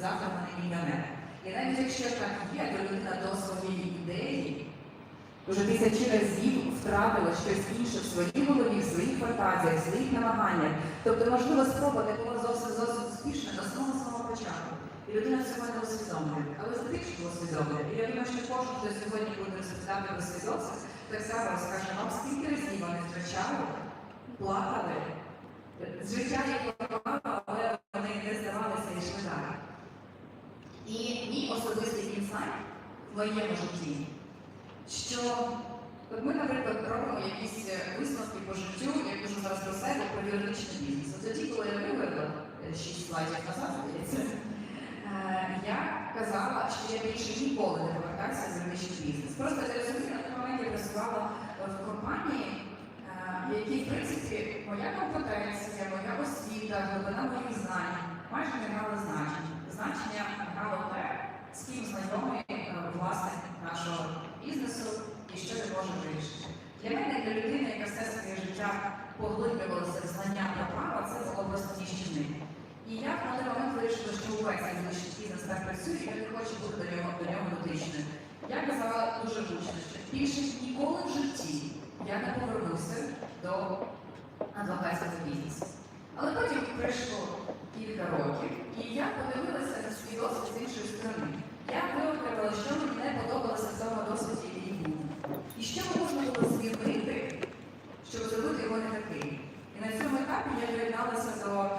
завтра мене. І навіть якщо так є, то людина до своєї ідеї вже тисячі разів втратила щось інше в своїй голові, в своїх фантазіях, в своїх намаганнях. Тобто, можливо, спроба не була зовсім зовсім успішна до самого самого початку. І людина цього не усвідомлює. Але здебільшого усвідомлює. І я думаю, що кожен, хто сьогодні буде розповідати про свій досвід, так само скаже вам, скільки разів вони втрачали, плакали, з життя як плакали, але вони не здавалися і йшли далі. І мій особистий інсайт в моєму житті, що от ми, наприклад, робимо якісь е, висновки по життю, я кажу зараз про себе, про юридичний бізнес. От тоді, коли я вивела е, шість слайдів назад, здається, е, я казала, що я більше ніколи не повертаюся в юридичний бізнес. Просто я розумію, на той момент я працювала в компанії, в якій, в принципі, моя компетенція, моя освіта, глибина моїх знань майже не мали значення. Значення грало те, з ким знайомий е, власник нашого бізнесу і що він може вирішити. Для мене, для людини, яка все своє життя поглиблювалася в знання про право, це було просто ніщини. І я в той момент вирішила, що увесь найближчий бізнес так працює, я не хочу бути до нього, до нього дотичною. Я казала дуже гучно, що більше ніколи в житті я не повернуся до адвокатського бізнесу. Але потім пройшло кілька років, і я подивилася на свій досвід з іншої сторони. Я виокремила, що мені не подобалося в цьому досвіді, був. І що можна було змінити, щоб зробити його не таким. І на цьому етапі я доєдналася до е,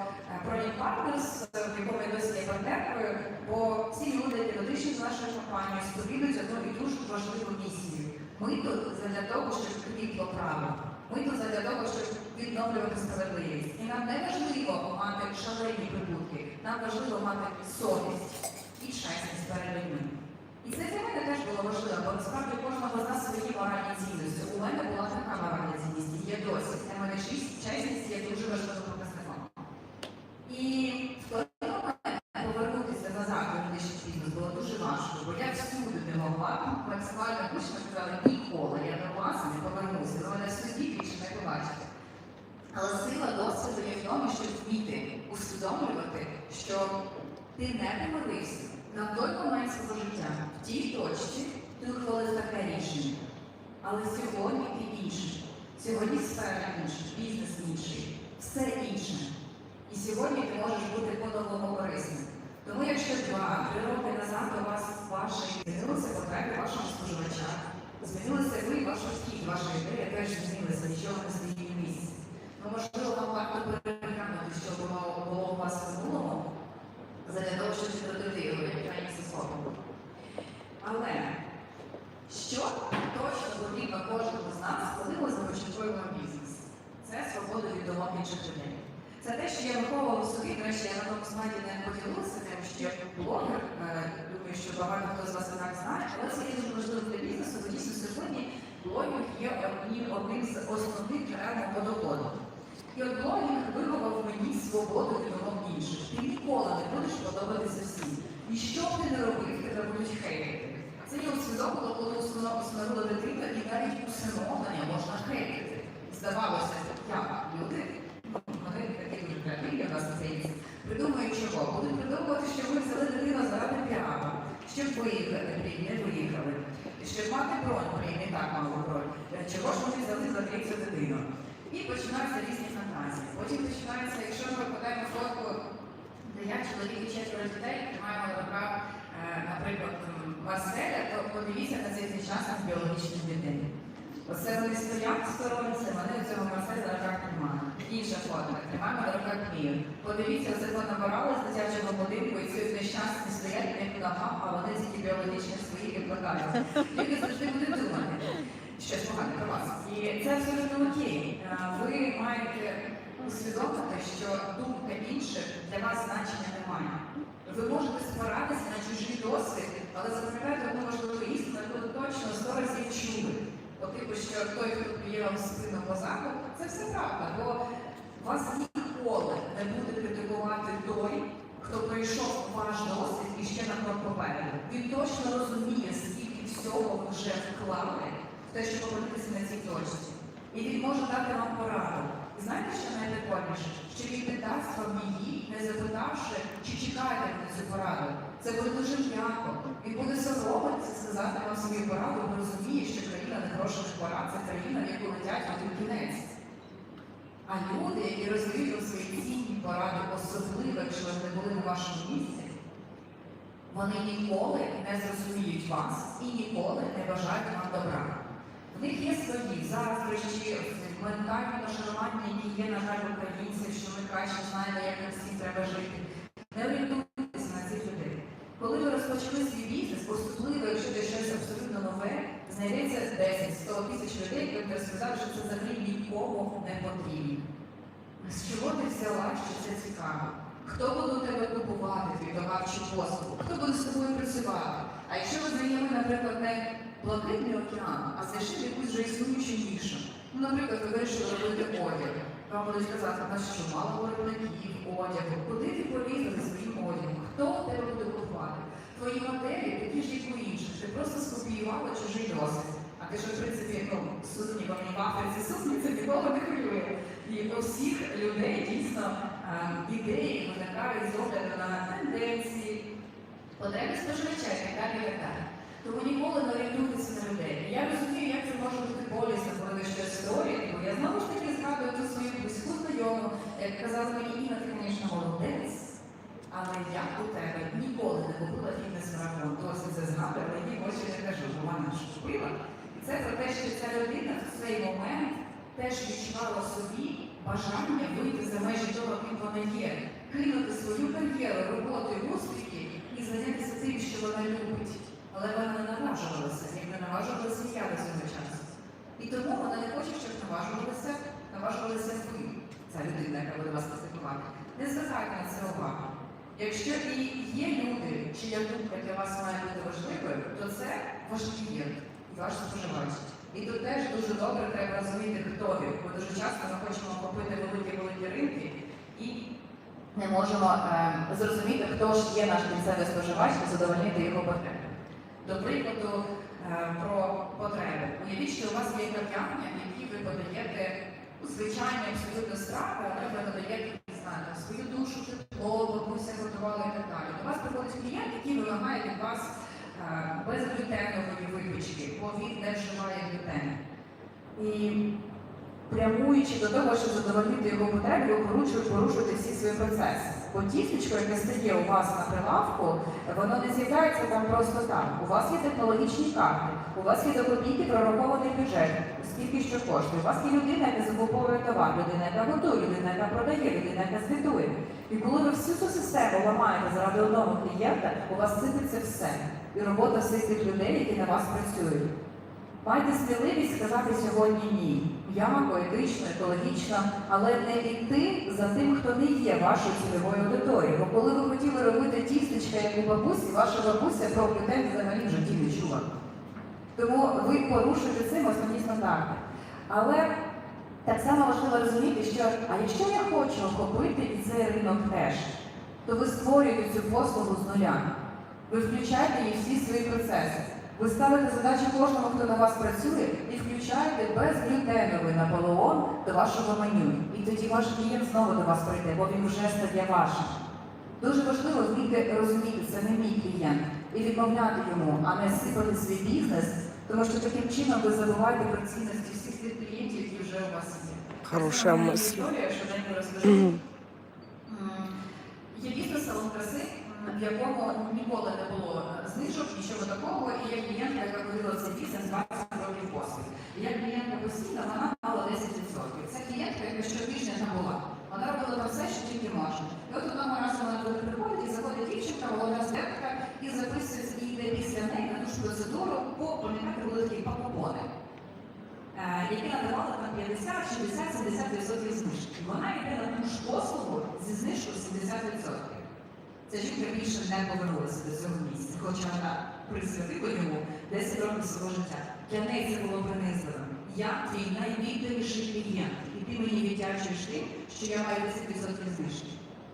Project Partners, в якому я досі є партнеркою, бо ці люди, які дотичні з нашою компанією, сповідують одну і дуже важливу місію. Ми тут для того, щоб квітло право. Ми тут для того, щоб відновлювати справедливість. І нам не важливо мати шалені прибутки, нам важливо мати совість і чесність перед людьми. І це для мене теж було важливо, бо насправді кожного з нас свої моральні цінності. У мене була така моральна цінність, є досі. Для мене чесність є дуже важливим показником. І в повернутися назад у медичний бізнес було дуже важко, бо я всюди не могла максимально точно сказала ніколи. Я до вас не повернуся. Ви мене в суді більше не побачите. Але сила досвіду є в тому, щоб вміти усвідомлювати, що ти не помилився на той момент свого життя, в тій точці, ти ухвалив таке рішення. Але сьогодні ти інший. Сьогодні сфера інша, бізнес інший, все інше. І сьогодні ти можеш бути по-новому корисним. Тому якщо два-три роки назад у вас ваші змінилися потреби вашого споживача, змінилися ви, ваш підхід, ваша ідея теж змінилася, нічого не стоїть в місці. Ну, можливо, вам варто переглянути, що було, було у вас в минулому, задля того, щоб відродити його як країнське слово. Але що точно потрібно кожному з нас, коли ми започатковуємо бізнес? Це свобода від думок інших людей. Це те, що я виховувала в собі, до речі, я на тому слайді не поділилася, тим, що я блогер, е, думаю, що багато хто з вас і так знає, але це є дуже важливо для бізнесу, бо дійсно сьогодні блогінг є одним, з основних джерел мого. І от блогінг виховав мені свободу від думок інших. Ти ніколи не будеш подобатися всім. І що б ти не робив, тебе будуть хейтити. Це я усвідомила, коли усиновила дитину, і навіть усиновлення можна хейтити. Здавалося, як люди, вони такі дуже креативні нас на цей придумають чого. Будуть придумувати, що ви взяли дитину заради піару, щоб виїхати, не виїхали, щоб мати бронь, блін, не так мало бронь. Чого ж вони взяли за третю дитину? І починаються різні фантазії. Потім починається, якщо ми подаємо фотку, де я чоловік і четверо дітей, тримаємо в руках, е, наприклад, Марселя, то подивіться на цей сучасних біологічних дітей. Оце вони стоять це вони цього Марселя руках тримають. Інша фото, тримаємо на руках Мію. Подивіться, це фото набирали з дитячого будинку, і ці нещасні стоять не в ногах, а вони тільки біологічні свої і плакають. Люди завжди будуть думати щось погане про вас. І це абсолютно окей. Ви маєте усвідомити, що думка інших для вас значення не має. Ви можете спиратися на чужий досвід, але запам'ятайте одну важливу істину, яку ви точно сто разів чули. От типу, що той, хто б'є вам в спину позаку, це все правда, бо вас ніколи не буде критикувати той, хто пройшов ваш досвід і ще на попереду. Він точно розуміє, скільки всього вже вклали в те, щоб опинитися на цій точці. І він може дати вам пораду. І знаєте, що найприкольніше? Що він не дасть вам її, не запитавши, чи чекаєте на цю пораду. Це буде дуже м'яко. Він буде соромитися сказати вам свою пораду, бо розуміє, що країна непрошених порад це країна, в яку летять той кінець. А люди, які роздають вам свої цінні поради, особливо, якщо вони були на вашому місці, вони ніколи не зрозуміють вас і ніколи не бажають вам добра. В них є свої зараз речі, ментальні нашарування, які є, на жаль, українців, що ми краще знаємо, як нам всім треба жити. Не орієнтуйтеся на цих людей. Коли ви розпочали свій бізнес, особливо, якщо це щось абсолютно нове, знайдеться 10-100 тисяч людей, які будуть розказати, що це взагалі нікому не потрібно. З чого ти взяла, що це цікаво? Хто буде у тебе купувати твій товар чи послугу? Хто буде з тобою працювати? А якщо ви знайомі, наприклад, не блакитний океан, а знайшли якусь вже існуючу нішу. Ну, наприклад, ви вирішили робити одяг. Вам будуть казати, у нас що мало виробників, одягу. Куди ти полізла зі своїм одягом? Хто у тебе буде купувати? Твої моделі такі ж, як у інших. Ти просто скопіювала чужий досвід. А ти ж, в принципі, ну, сусні вам в Африці, сусні це нікого не хвилює. І у всіх людей дійсно ем, ідеї виникають з огляду на тенденції, потреби споживача і так далі, і так далі. Тому ніколи не орієнтуйтеся на людей. Я розумію, як це може бути болісно, коли ви щось створюєте, бо я знову ж таки згадую ту свою близьку знайому, як казала мені Інна, ти, звісно, молодець, але я у тебе ніколи не купила фітнес-марафон. Досить це згадую, але їй очі не кажу, бо вона ж купила. І це про те, що ця людина в цей момент теж відчувала собі бажання вийти за межі того, ким вона є, кинути свою кар'єру, роботу і успіхи і зайнятися тим, що вона любить. Але вона не наважувалася, як не наважувалася я до цього часу. І тому вона не хоче, щоб наважувалися, наважувалися ви, ця людина, яка буде вас критикувати. Не звертайте на це увагу. Якщо і є люди, чия думка для вас має бути важливою, то це ваш клієнт і ваш споживач. І тут теж дуже добре треба розуміти, хто він. Бо дуже часто ми хочемо купити великі-великі ринки і не можемо е, зрозуміти, хто ж є наш кінцевий споживач і задовольнити його потреби. До прикладу е, про потреби. Уявіть, що у вас є кав'ярня, в якій ви подаєте ну, звичайні абсолютно страви, але ви подаєте не знаю, свою душу, тепло, бабуся готувала і так далі. До клієнт, який вимагає від вас е, безглютенової випічки, бо він не вживає глютен. І прямуючи до того, щоб задовольнити його потреби, ви порушуєте, порушуєте всі свої процеси. Бо тістечко, яке стає у вас на прилавку, воно не з'являється там просто так. У вас є технологічні карти, у вас є до копійки прорахований бюджет, скільки що коштує. У вас є людина, яка закуповує товар, людина, яка готує, людина, яка продає, людина, яка звітує. І коли ви всю цю систему ламаєте заради одного клієнта, у вас сипеться все. І робота всіх тих людей, які на вас працюють. Майте сміливість сказати сьогодні ні. М'яко, етично, екологічно, але не йти за тим, хто не є вашою цільовою аудиторією. Бо коли ви хотіли робити тістечка, як у бабусі, ваша бабуся про глютен взагалі в житті не чула. Тому ви порушуєте цим основні стандарти. Але так само важливо розуміти, що а якщо я хочу охопити і цей ринок теж, то ви створюєте цю послугу з нуля. Ви включаєте її всі свої процеси. Ви ставите задачу кожному, хто на вас працює, і включаєте безглютеновий наполеон до вашого меню. І тоді ваш клієнт знову до вас прийде, бо він вже стає вашим. Дуже важливо вміти розуміти, це не мій клієнт, і відмовляти йому, а не сипати свій бізнес, тому що таким чином ви забуваєте про цінності всіх тих клієнтів, які у вас. Хорошая мысль. історія, швиденько розкажу. Мгм. М, Є дійсно салон краси, в якому ніколи не було знижок, нічого такого, і є клієнтка, яка ходила цей бізнес 20 років поспіль. Як клієнтка постійно, вона мала 10%. Це клієнтка, яка щотижня там була. Вона робила там все, що тільки можна. І от одного разу вона туди приходить і заходить дівчинка, молода студентка, і записує і йде після неї на ту ж процедуру по пам'ятати пакупони. Е, які надавали там 50, 60, 70% знижки. Вона йде на ту ж послугу зі знижкою 70%. Ця жінка більше не повернулася до цього місця, хоча вона присвятила йому 10 років свого життя. Для неї це було принизливим. Я твій найвідданіший клієнт, і ти мені віддячуєш тим, що я маю 10% знижки.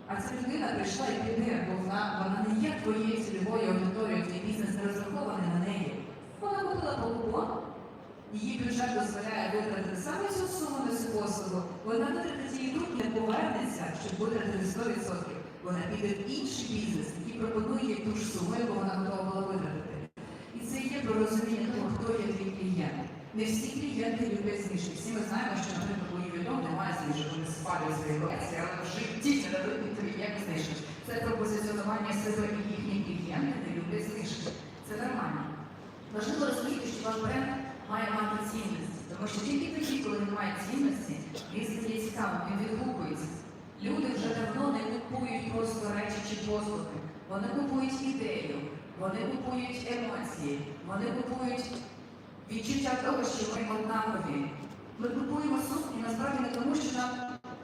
А ця людина прийшла і піде, бо вона, вона не є твоєю цільовою аудиторією, твій бізнес не розрахований на неї. Вона купила покупон, Її бюджет дозволяє витратити саме цю суму на цю. Вона витратить її тут не повернеться, щоб витратити 100%. Вона піде в інший бізнес, який пропонує ту ж суму, яку вона готова була витратити. І це є про розуміння того, хто є твій клієнт. Не всі клієнти люблять знижки. Всі ми знаємо, що, наприклад, у Євідом немає знижок, вони спалюють свої колекції, але в житті не дадуть тобі ніяк знижки. Це про позиціонування себе і їхні клієнти не люблять знижки. Це нормально. Важливо розуміти, що ваш бренд має мати цінності, тому що тільки тоді, коли він має цінності, він стає цікавим, він відгукується. Люди вже давно не купують просто речі чи послуги. Вони купують ідею, вони купують емоції, вони купують відчуття того, що ми однакові. Ми купуємо сукні насправді не тому, що нам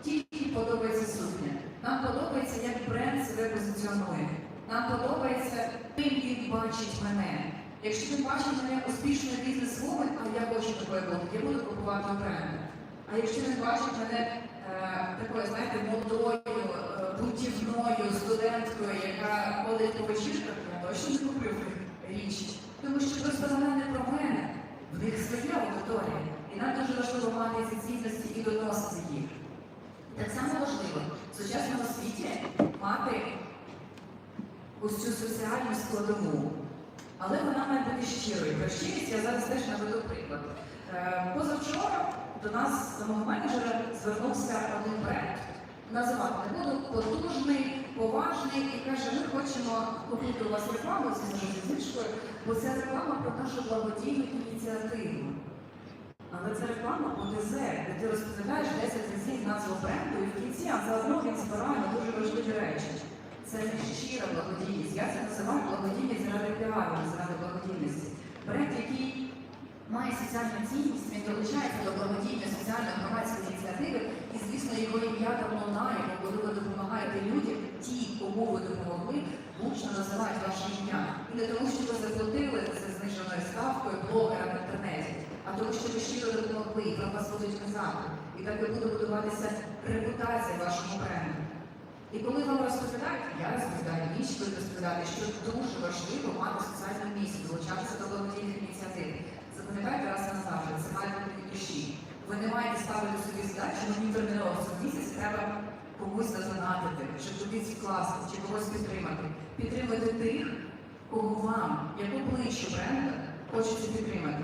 тільки подобається сукня. Нам подобається, як бренд себе позиціонує. Нам подобається, ким він бачить мене. Якщо він бачить мене успішною бізнес-вумен, а я буду купувати бренду. А якщо він бачить мене е, такою, знаєте, молодою, е, путівною студенткою, яка ходить по вечірках, я точно не куплю річ. Тому що просто вона не про мене. В них своя аудиторія. І нам дуже важливо мати ці цінності і доносити їх. Так само важливо в сучасному світі мати ось цю соціальну складову. Але вона має бути щирою. Про щирість я зараз теж наведу приклад. Е, Позавчора до нас, до мого менеджера, звернувся один бренд. Називати не буду потужний, поважний і каже, ми хочемо купити у вас рекламу зі знижкою, бо це реклама про нашу благодійну ініціативу. Але це реклама ОДЗ, де ти розповідаєш 10 разів назву бренду і в кінці, а заодно він збирає дуже важливі речі. Це не щира благодійність. Я це називаю благодійність заради піару, заради благодійності. Бренд, який має соціальну цінність, він долучається до благодійної соціальної громадської ініціативи, і, звісно, його ім'я там лунає, коли ви допомагаєте людям, ті, кому ви допомогли, гучно називають ваше ім'я. І не тому, що ви заплатили за зниженою ставкою блогера в інтернеті, а тому, що ви щиро допомогли, і про вас будуть казати. І так і буде будуватися репутація вашому бренду. І коли вам розповідають, я розповідаю, інші будуть розповідати, що дуже важливо мати соціальну місію, долучатися до благодійних ініціатив. Запам'ятайте раз назавжди, це має бути душі. Ви не маєте ставити собі задачу, мені терміново в місяць треба комусь задонатити, щоб тобі ці класи, чи когось підтримати. Підтримуйте тих, кого вам, як обличчя бренда, хочеться підтримати.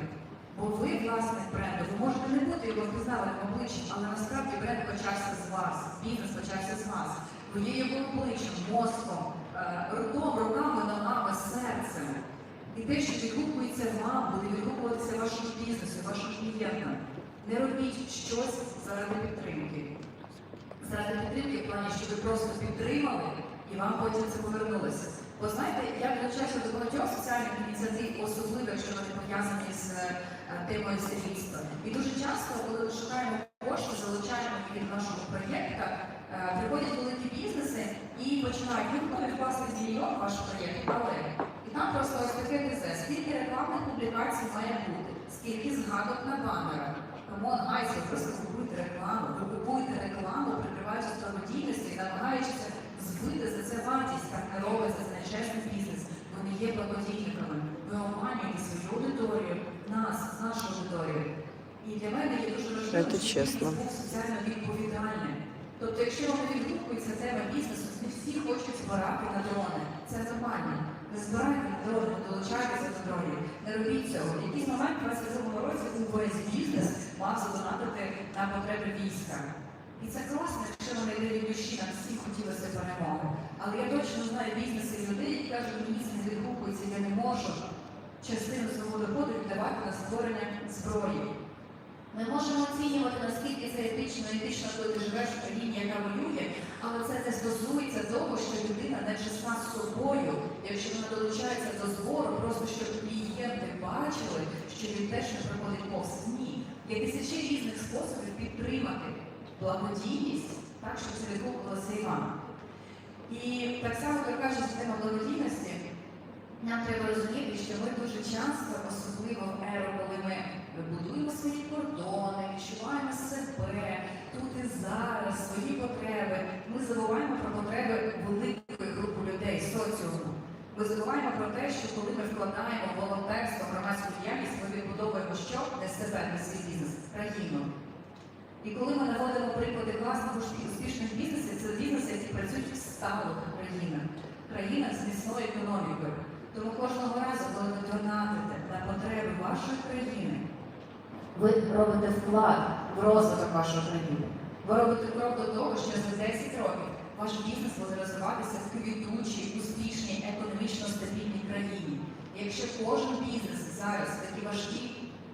Бо ви власник бренду, ви можете не бути його впізнаваним обличчям, але насправді бренд почався з вас, бізнес почався з вас. Ви є його обличчям, мозком, е, руком, руками, ногами, серцем. І те, що відгукується вам, буде відгукуватися вашому бізнесу, вашим клієнтам. Не робіть щось заради підтримки. Заради підтримки в плані, що ви просто підтримали і вам потім це повернулося. Бо знаєте, я долучаюся до багатьох соціальних ініціатив, особливо, якщо вони пов'язані з е, темою сирітства. І дуже часто, коли ми шукаємо кошти, залучаємо до нашого проєкту, е, приходять великі бізнеси і починають вкласти мільйон ваш проєкт, але і там просто ось таке ТЗ, скільки рекламних публікацій має бути, скільки згадок на банерах. Камон, гайс, просто купуєте рекламу, ви купуєте рекламу, прикриваючись благодійністю і намагаючися збити за це вартість, так не робиться, це нечесний бізнес. Ви не є благодійниками. Ви обманюєте свою аудиторію, нас, нашу аудиторію. І для мене є дуже важливо, чесно. бізнес був соціально відповідальним. Тобто, якщо вам відгукується тема бізнесу, не всі хочуть збирати на дрони. Це нормально. Не збирайте не долучайтеся до дронів. Не робіть цього. В якийсь момент в 22 році увесь бізнес мав задонатити на потреби війська. І це класно, якщо вони йде від душі, нам всі хотілося перемоги. Але я точно знаю бізнеси людей, які кажуть, мені це не відгукується, я не можу частину свого доходу віддавати на створення зброї. Ми можемо оцінювати, наскільки це етично, етично, коли ти живеш в країні, яка воює, але це не стосується того, що людина не чесна з собою, якщо долучається до збору, просто щоб клієнти бачили, що він теж не проходить повз. Ні. Є тисячі різних способів підтримати благодійність, так, щоб це відгукувалося і вам. І так само, як кажуть, тема благодійності, нам треба розуміти, що ми дуже часто, особливо в еру, коли ми будуємо свої кордони, відчуваємо себе тут і зараз, свої потреби, ми забуваємо про потреби соціуму. Ми забуваємо про те, що коли ми вкладаємо волонтерство, громадську діяльність, ми відбудовуємо що? Не себе, не свій бізнес, країну. І коли ми наводимо приклади класних успішних бізнесів, це бізнеси, які працюють в сталих країнах. країна з міцною економікою. Тому кожного разу, коли ви донатите на потреби вашої країни, ви робите вклад в розвиток вашої країни. Ви робите крок до того, що за 10 років ваш бізнес буде розвиватися в квітучій, успішній, економічно стабільній країні. І якщо кожен бізнес зараз в такі важкі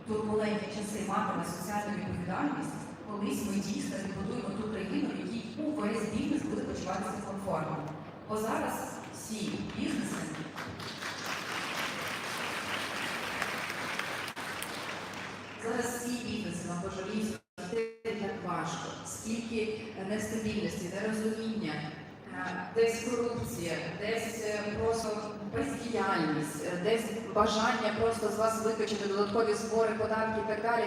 турбулентні часи матиме соціальну відповідальність, колись ми дійсно відбудуємо ту країну, в якій увесь бізнес буде почуватися комфортно. Бо зараз всі бізнеси Зараз всі бізнеси на пожаліють про як важко, скільки нестабільності, нерозуміння, е, десь корупція, десь е, просто бездіяльність, е, десь бажання просто з вас викачати додаткові збори, податки і так далі.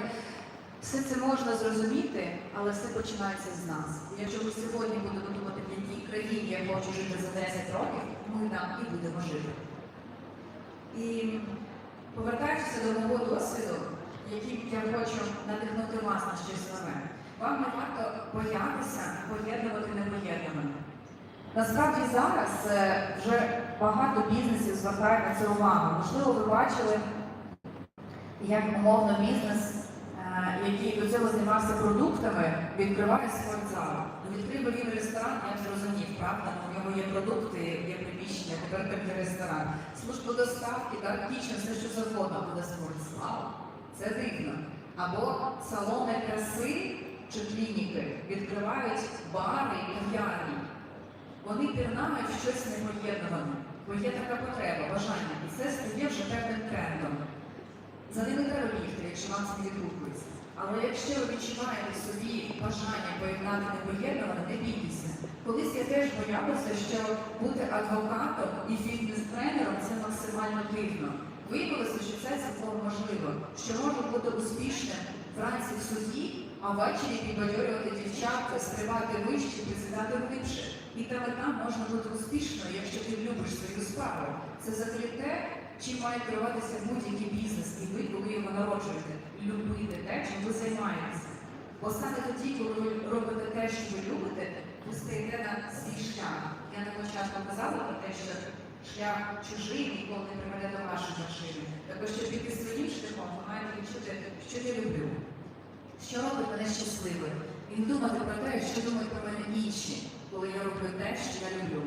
Все це можна зрозуміти, але все починається з нас. Якщо ми сьогодні будемо думати, в якій країні я хочу жити за 10 років, ми там і будемо жити. І повертаючись до мого досвіду, яким я хочу надихнути вас на щось нове, вам не варто боятися поєднувати непоєднане. Насправді зараз е, вже багато бізнесів звертають на це увагу. Можливо, ви бачили, як умовно бізнес, е, який до цього займався продуктами, відкриває спортзал. Ну, Відкрив він ресторан, я зрозумів, правда? Ну, У нього є продукти, є приміщення, тепер є ресторан. Службу доставки, так, все що завгодно буде спортзал. Це дивно. Або салони краси чи клініки відкривають бари і кав'ярні. Вони пірнають щось непоєднуване, бо є така потреба, бажання, і це стає вже певним трендом. За ними треба бігти, якщо вам це не. Але якщо ви відчуваєте собі бажання поєднати непоєднуване, не бійтеся. Колись я теж боялася, що бути адвокатом і фітнес-тренером це максимально дивно. Виявилося, що це цілком можливо, що можна бути успішним вранці в суді, а ввечері підбадьорювати дівчат, стрибати вище, присідати глибше. І там і там можна бути успішною, якщо ти любиш свою справу. Це взагалі те, чим має керуватися будь-який бізнес, і ви, коли його народжуєте, любити те, чим ви займаєтеся. Бо саме тоді, коли ви робите те, що ви любите, ви стаєте на свій шлях. Я на початку казала про те, що шлях чужий ніколи не приведе до вашої вершини. Тобто, щоб піти своїм шляхом, ви маєте відчути, що я люблю, що робить мене щасливим. Не думати про те, що думають про мене інші, коли я роблю те, що я люблю.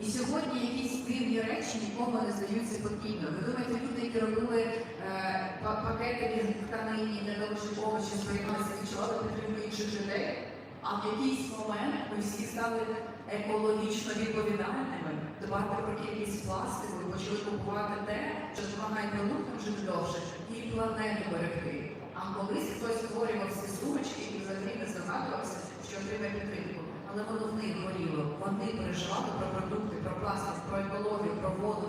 І сьогодні якісь дивні речі нікому не здаються спокійно. Ви думаєте, люди, які робили е, пакети від тканині, де довжі овочі зберігалися, відчували підтримку інших людей, а в якийсь момент ми всі стали екологічно відповідальними, дбати про кількість пластику почали купувати те, що допомагає не жити довше, і планету берегти. Колись хтось створював ці сумочки і взагалі не здогадувався, що отримає підтримку. Але воно в них горіло. Вони переживали про продукти, про пластик, про екологію, про воду,